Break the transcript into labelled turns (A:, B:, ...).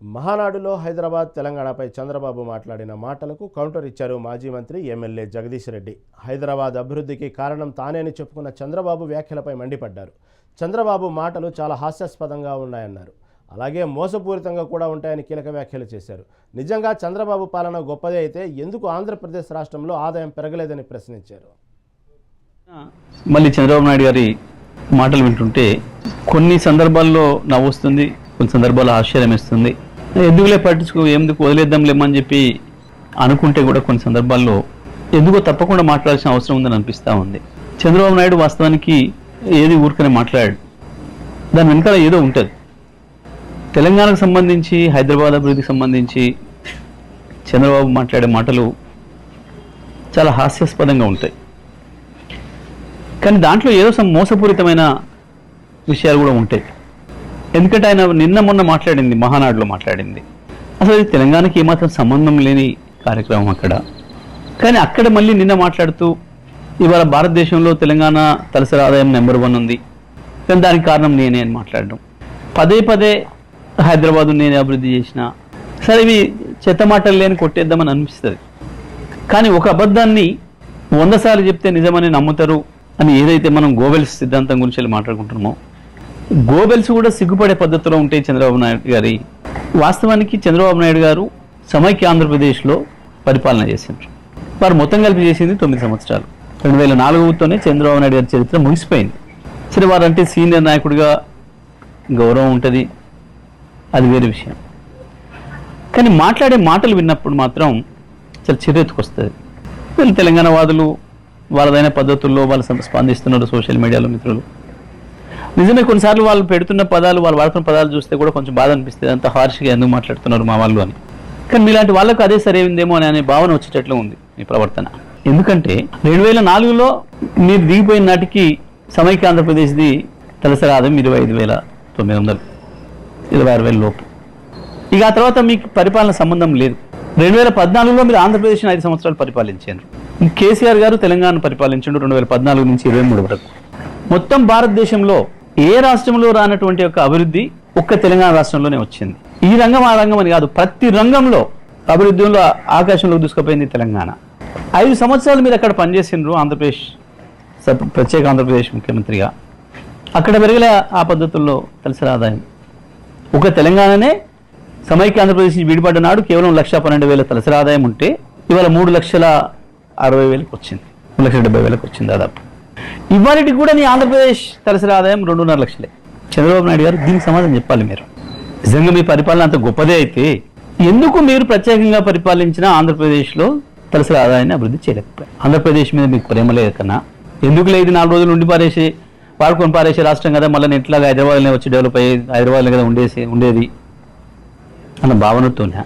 A: మహానాడులో హైదరాబాద్ తెలంగాణపై చంద్రబాబు మాట్లాడిన మాటలకు కౌంటర్ ఇచ్చారు మాజీ మంత్రి ఎమ్మెల్యే జగదీష్ రెడ్డి. హైదరాబాద్ అభివృద్ధికి కారణం తానే అని చెప్పుకున్న చంద్రబాబు వ్యాఖ్యలపై మండిపడ్డారు. చంద్రబాబు మాటలు చాలా హాస్యాస్పదంగా ఉన్నాయన్నారు. అలాగే మోసపూరితంగా కూడా ఉంటాయని కీలక వ్యాఖ్యలు చేశారు. నిజంగా చంద్రబాబు పాలన గొప్పదే అయితే ఎందుకు ఆంధ్రప్రదేశ్ రాష్ట్రంలో ఆదాయం పెరగలేదని ప్రశ్నించారు.
B: మళ్ళీ చంద్రబాబు నాయుడు గారి మాటలు వింటుంటే కొన్ని సందర్భాల్లో నవ్వు వస్తుంది కొన్ని సందర్భాల్లో ఆశ్చర్యం ఇస్తుంది ఎందుకులే పట్టించుకో ఎందుకు వదిలేద్దాంలేమని చెప్పి అనుకుంటే కూడా కొన్ని సందర్భాల్లో ఎందుకో తప్పకుండా మాట్లాడాల్సిన అవసరం ఉందని అనిపిస్తూ ఉంది. చంద్రబాబు నాయుడు వాస్తవానికి ఏది ఊరికనే మాట్లాడాడు. దాని వెనకాల ఏదో ఉంటుంది. తెలంగాణకు సంబంధించి హైదరాబాద్ అభివృద్ధికి సంబంధించి చంద్రబాబు మాట్లాడే మాటలు చాలా హాస్యాస్పదంగా ఉంటాయి. కానీ దాంట్లో ఏదో some మోసపూరితమైన విషయాలు కూడా ఉంటాయి. ఎందుకంటే ఆయన నిన్న మొన్న మాట్లాడింది మహానాడులో మాట్లాడింది. అసలు ఇది తెలంగాణకి ఏమాత్రం సంబంధం లేని కార్యక్రమం అక్కడ. కానీ అక్కడ మళ్ళీ నిన్న మాట్లాడుతూ ఇవాళ భారతదేశంలో తెలంగాణ తలసరి ఆదాయం నెంబర్ వన్ ఉంది. కానీ దానికి కారణం నేనే అని మాట్లాడడం. పదే పదే హైదరాబాద్ నేనే అభివృద్ధి చేసిన సరే ఇవి చెత్త మాటలు లేని కొట్టేద్దామని అనిపిస్తుంది. కానీ ఒక అబద్ధాన్ని వంద సార్లు చెప్తే నిజమని నమ్ముతారు అని ఏదైతే మనం గోవెల్స్ సిద్ధాంతం గురించి వెళ్ళి మాట్లాడుకుంటున్నామో గోబెల్స్ కూడా సిగ్గుపడే పద్ధతిలో ఉంటాయి చంద్రబాబు నాయుడు గారి వాస్తవానికి చంద్రబాబు నాయుడు గారు సమైక్య ఆంధ్రప్రదేశ్లో పరిపాలన చేసిండ్రు. వారు మొత్తం కలిపి చేసింది తొమ్మిది సంవత్సరాలు. రెండు వేల నాలుగుతోనే చంద్రబాబు నాయుడు గారి చరిత్ర ముగిసిపోయింది. సరే వారంటే సీనియర్ నాయకుడిగా గౌరవం ఉంటుంది. అది వేరే విషయం. కానీ మాట్లాడే మాటలు విన్నప్పుడు మాత్రం చాలా చిరెత్తుకొస్తుంది వీళ్ళు తెలంగాణ వాదులు వాళ్ళదైన పద్ధతుల్లో వాళ్ళు స్పందిస్తున్నారు సోషల్ మీడియాలో మిత్రులు. నిజమే కొన్నిసార్లు వాళ్ళు పెడుతున్న పదాలు వాళ్ళు వాడుతున్న పదాలు చూస్తే కూడా కొంచెం బాధ అనిపిస్తుంది. అంత హార్ష్గా ఎందుకు మాట్లాడుతున్నారు మా వాళ్ళు అని. కానీ మీలాంటి వాళ్ళకు అదే సరైందేమో అని అనే భావన వచ్చేటట్లు ఉంది మీ ప్రవర్తన. ఎందుకంటే రెండు వేల నాలుగులో మీరు దిగిపోయిన నాటికి సమైక్య ఆంధ్రప్రదేశ్ది తలసరి ఆదాయం ఇరవై ఐదు వేల తొమ్మిది వందలు ఇరవై ఆరు వేల లోపు. ఇక ఆ తర్వాత మీకు పరిపాలన సంబంధం లేదు. రెండు వేల పద్నాలుగులో మీరు ఆంధ్రప్రదేశ్ని ఐదు సంవత్సరాలు పరిపాలించారు. కేసీఆర్ గారు తెలంగాణ పరిపాలించండు రెండు వేల పద్నాలుగు నుంచి ఇరవై మూడు వరకు. మొత్తం భారతదేశంలో ఏ రాష్ట్రంలో రానటువంటి యొక్క అభివృద్ధి ఒక్క తెలంగాణ రాష్ట్రంలోనే వచ్చింది. ఈ రంగం ఆ రంగం అని కాదు ప్రతి రంగంలో అభివృద్ధిలో ఆకాశంలోకి దూసుకుపోయింది తెలంగాణ. ఐదు సంవత్సరాలు మీరు అక్కడ పనిచేసిండ్రు ఆంధ్రప్రదేశ్ ప్రత్యేక ఆంధ్రప్రదేశ్ ముఖ్యమంత్రిగా. అక్కడ పెరగలే ఆ పద్ధతుల్లో తలసరి ఆదాయం ఒక తెలంగాణనే సమైక్య ఆంధ్రప్రదేశ్ నుంచి విడిపడ్డ నాడు కేవలం లక్ష పన్నెండు వేల తలసరి ఆదాయం ఉంటే ఇవాళ మూడు లక్షల అరవై వేలకు వచ్చింది. మూడు లక్షల డెబ్బై వేలకు వచ్చింది దాదాపు. ఇవాళకి కూడా నీ ఆంధ్రప్రదేశ్ తలసరి ఆదాయం రెండున్నర లక్షలే. చంద్రబాబు నాయుడు గారు దీనికి సమాధానం చెప్పాలి మీరు. నిజంగా మీ పరిపాలన అంత గొప్పదే అయితే ఎందుకు మీరు ప్రత్యేకంగా పరిపాలించిన ఆంధ్రప్రదేశ్లో తలసరి ఆదాయాన్ని అభివృద్ధి చేయలేకపోయారు? ఆంధ్రప్రదేశ్ మీద మీకు ప్రేమ లేదు కన్నా? ఎందుకు లేదు? నాలుగు రోజులు ఉండి పారేసి వాడుకొని పారేసే రాష్ట్రం కదా మళ్ళీ ఎట్లాగా హైదరాబాద్లోనే వచ్చి డెవలప్ అయ్యి హైదరాబాద్లో కదా ఉండేసి ఉండేది? అన్న భావనతోనే?